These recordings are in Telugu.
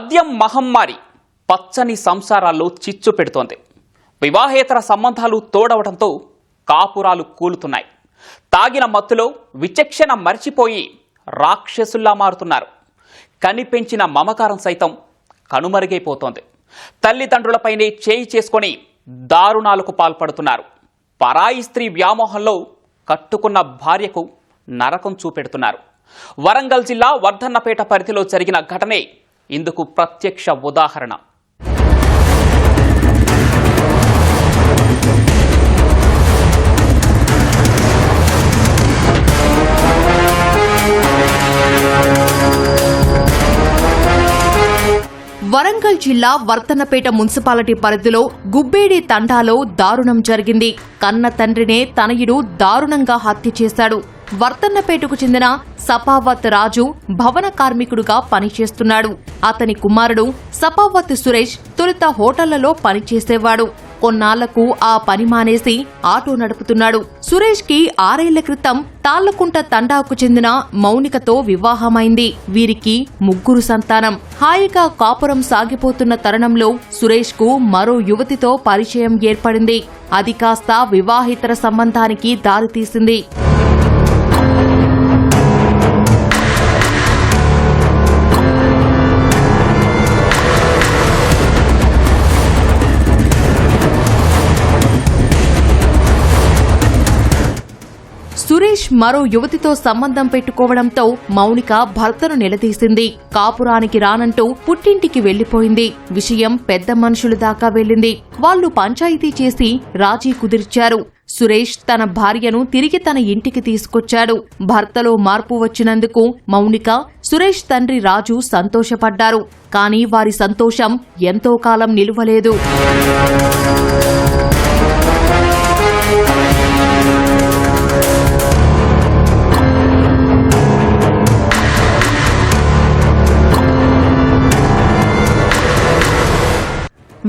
మద్యం మహమ్మారి పచ్చని సంసారాల్లో చిచ్చు పెడుతోంది. వివాహేతర సంబంధాలు తోడవడంతో కాపురాలు కూలుతున్నాయి. తాగిన మత్తులో విచక్షణ మర్చిపోయి రాక్షసుల్లా మారుతున్నారు. కనిపెంచిన మమకారం సైతం కనుమరుగైపోతోంది. తల్లిదండ్రులపైనే చేయి చేసుకొని దారుణాలకు పాల్పడుతున్నారు. పరాయి స్త్రీ వ్యామోహంలో కట్టుకున్న భార్యకు నరకం చూపెడుతున్నారు. వరంగల్ జిల్లా వర్ధన్నపేట పరిధిలో జరిగిన ఘటనే ఇందుకు ప్రత్యక్ష ఉదాహరణ. వరంగల్ జిల్లా వర్తనపేట మున్సిపాలిటీ పరిధిలో గుబ్బేడి తండాలో దారుణం జరిగింది. కన్న తండ్రినే తనయుడు దారుణంగా హత్య చేశాడు. వర్తన్నపేటకు చెందిన సపావత్ రాజు భవన కార్మికుడుగా పనిచేస్తున్నాడు. అతని కుమారుడు సపావత్ సురేష్ తొలుత హోటళ్ళలో పనిచేసేవాడు. కొన్నాళ్ళకు ఆ పని మానేసి ఆటో నడుపుతున్నాడు. సురేష్కి ఆరేళ్ళ క్రితం తాళ్ళకుంట తండాకు చెందిన మౌనికతో వివాహమైంది. వీరికి ముగ్గురు సంతానం. హాయిగా కాపురం సాగిపోతున్న తరుణంలో సురేష్కు మరో యువతితో పరిచయం ఏర్పడింది. అది కాస్త వివాహితర సంబంధానికి దారితీసింది. మరో యువతితో సంబంధం పెట్టుకోవడంతో మౌనిక భర్తను నిలదీసింది. కాపురానికి రానంటూ పుట్టింటికి వెళ్ళిపోయింది విషయం పెద్ద మనుషుల దాకా వెళ్ళింది వాళ్ళు పంచాయతీ చేసి రాజీ కుదిర్చారు. సురేష్ తన భార్యను తిరిగి తన ఇంటికి తీసుకొచ్చాడు. భర్తలో మార్పు వచ్చినందుకు మౌనిక సురేష్ తండ్రి రాజు సంతోషపడ్డారు. కానీ వారి సంతోషం ఎంతో కాలం నిలువలేదు.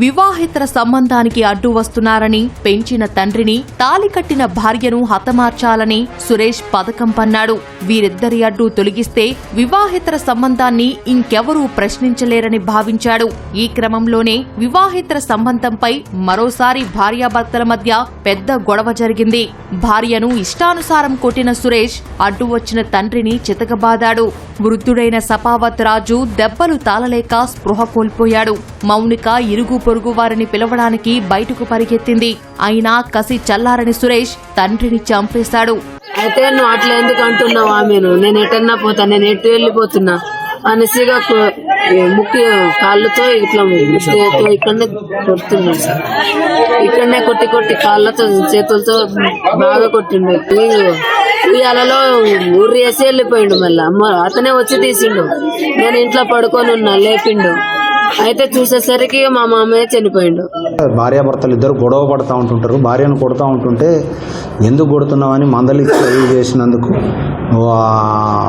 వివాహేతర సంబంధానికి అడ్డు వస్తున్నారని పెంచిన తండ్రిని తాలికట్టిన భార్యను హతమార్చాలని సురేష్ పథకం పన్నాడు. వీరిద్దరి అడ్డు తొలగిస్తే వివాహేతర సంబంధాన్ని ఇంకెవరూ ప్రశ్నించలేరని భావించాడు. ఈ క్రమంలోనే వివాహేతర సంబంధంపై మరోసారి భార్యాభర్తల మధ్య పెద్ద గొడవ జరిగింది. భార్యను ఇష్టానుసారం కొట్టిన సురేష్ అడ్డు వచ్చిన తండ్రిని చితకబాదాడు. వృద్ధుడైన సపావత్ రాజు దెబ్బలు తాళలేక స్పృహ కోల్పోయాడు. మౌనిక ఇరుగు పొరుగు వారిని పిలవడానికి బయటకు పరిగెత్తింది. అయినా కసి చల్లారని సురేష్ తండ్రిని చంపేశాడు. అయితే నువ్వు అట్లా ఎందుకు అంటున్నావు ఆమెను? నేను ఎటన్నా పోతా? నేను ఎటు వెళ్ళిపోతున్నా? అనేసిగా ముక్కు కాళ్ళతో ఇట్లా చేతితో ఇక్కడనే కొడుతున్నాడు సార్ ఇక్కడనే కొట్టి కొట్టి కాళ్ళతో చేతులతో బాగా కొట్టిండు. ఉయ్యాలలో ఊరి వేసి వెళ్ళిపోయిండు మళ్ళీ. అమ్మ అతనే వచ్చి తీసిండు. నేను ఇంట్లో పడుకొని ఉన్నా లేపిండు. అయితే చూసేసరికి మా మామయ్య చనిపోయిండు. భార్యాభర్తలు ఇద్దరు గొడవ పడుతూ ఉంటుంటారు. భార్యను కొడుతూ ఉంటుంటే ఎందుకు కొడుతున్నావని మందలిచ్చి చేసినందుకు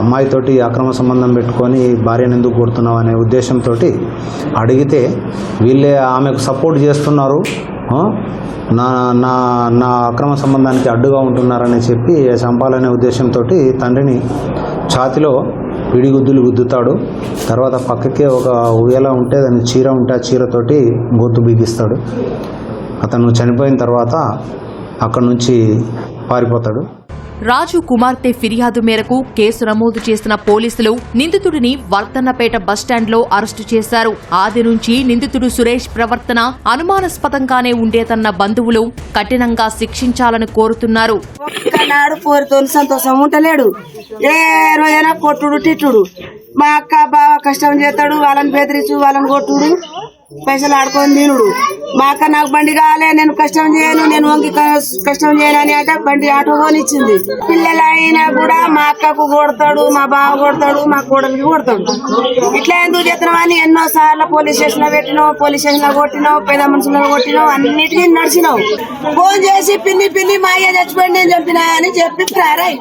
అమ్మాయితోటి అక్రమ సంబంధం పెట్టుకొని భార్యను ఎందుకు కొడుతున్నావు అనే ఉద్దేశంతో అడిగితే వీళ్ళే ఆమెకు సపోర్ట్ చేస్తున్నారు. నా నా నా అక్రమ సంబంధానికి అడ్డుగా ఉంటున్నారని చెప్పి చంపాలనే ఉద్దేశంతో తండ్రిని ఛాతిలో పిడిగుద్దులు గుద్దుతాడు. తర్వాత పక్కకే ఒక ఉయ్యాల ఉంటే దాని చీర ఉంటే ఆ చీరతోటి గొంతు బిగిస్తాడు. అతను చనిపోయిన తర్వాత అక్కడి నుంచి పారిపోతాడు. రాజు కుమార్తె ఫిర్యాదు మేరకు కేసు నమోదు చేసిన పోలీసులు నిందితుడిని వర్తన్నపేట బస్టాండ్లో అరెస్టు చేశారు. ఆది నుంచి నిందితుడు సురేష్ ప్రవర్తన అనుమానాస్పదంగానే ఉండేదన్న బంధువులు కఠినంగా శిక్షించాలని కోరుతున్నారు. సంతోషం ఉంటలేడు ఏ రోజైనా కొట్టుడు తిట్టుడు. మా అక్క బావ కష్టం చేస్తాడు వాళ్ళని బెదిరించు వాళ్ళని కొట్టుడు. పైసలు ఆడుకొని తినుడు. మా అక్క నాకు బండి కావాలి నేను కష్టం చేయను నేను వంగి కష్టం చేయను అని అంటే బండి ఆటో కొనిచ్చింది పిల్లలు అయినా కూడా మా అక్కకు కొడతాడు మా బావ కొడతాడు మా కోడలికి కొడతాడు. ఇట్లా ఎందుకు చేస్తున్నావు అని ఎన్నో సార్లు పోలీస్ స్టేషన్లో పెట్టినావు పోలీస్ స్టేషన్లో కొట్టినావు పెద్ద మనుషులను కొట్టినావు అన్నిటికీ నడిచినావు. ఫోన్ చేసి పిన్ని పిన్ని మా అయ్య చచ్చిపోయింది నేను చెప్పినా అని చెప్పి ప్రారాయి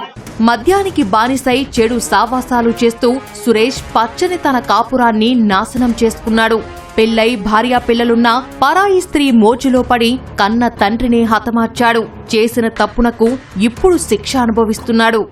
మద్యానికి బానిసై చెడు సావాసాలు చేస్తూ సురేష్ పచ్చని తన కాపురాన్ని నాశనం చేసుకున్నాడు. పెళ్ళై భార్యా పిల్లలున్నా పరాయి స్త్రీ మోజులో పడి కన్న తండ్రిని హతమార్చాడు. చేసిన తప్పునకు ఇప్పుడు శిక్ష అనుభవిస్తున్నాడు.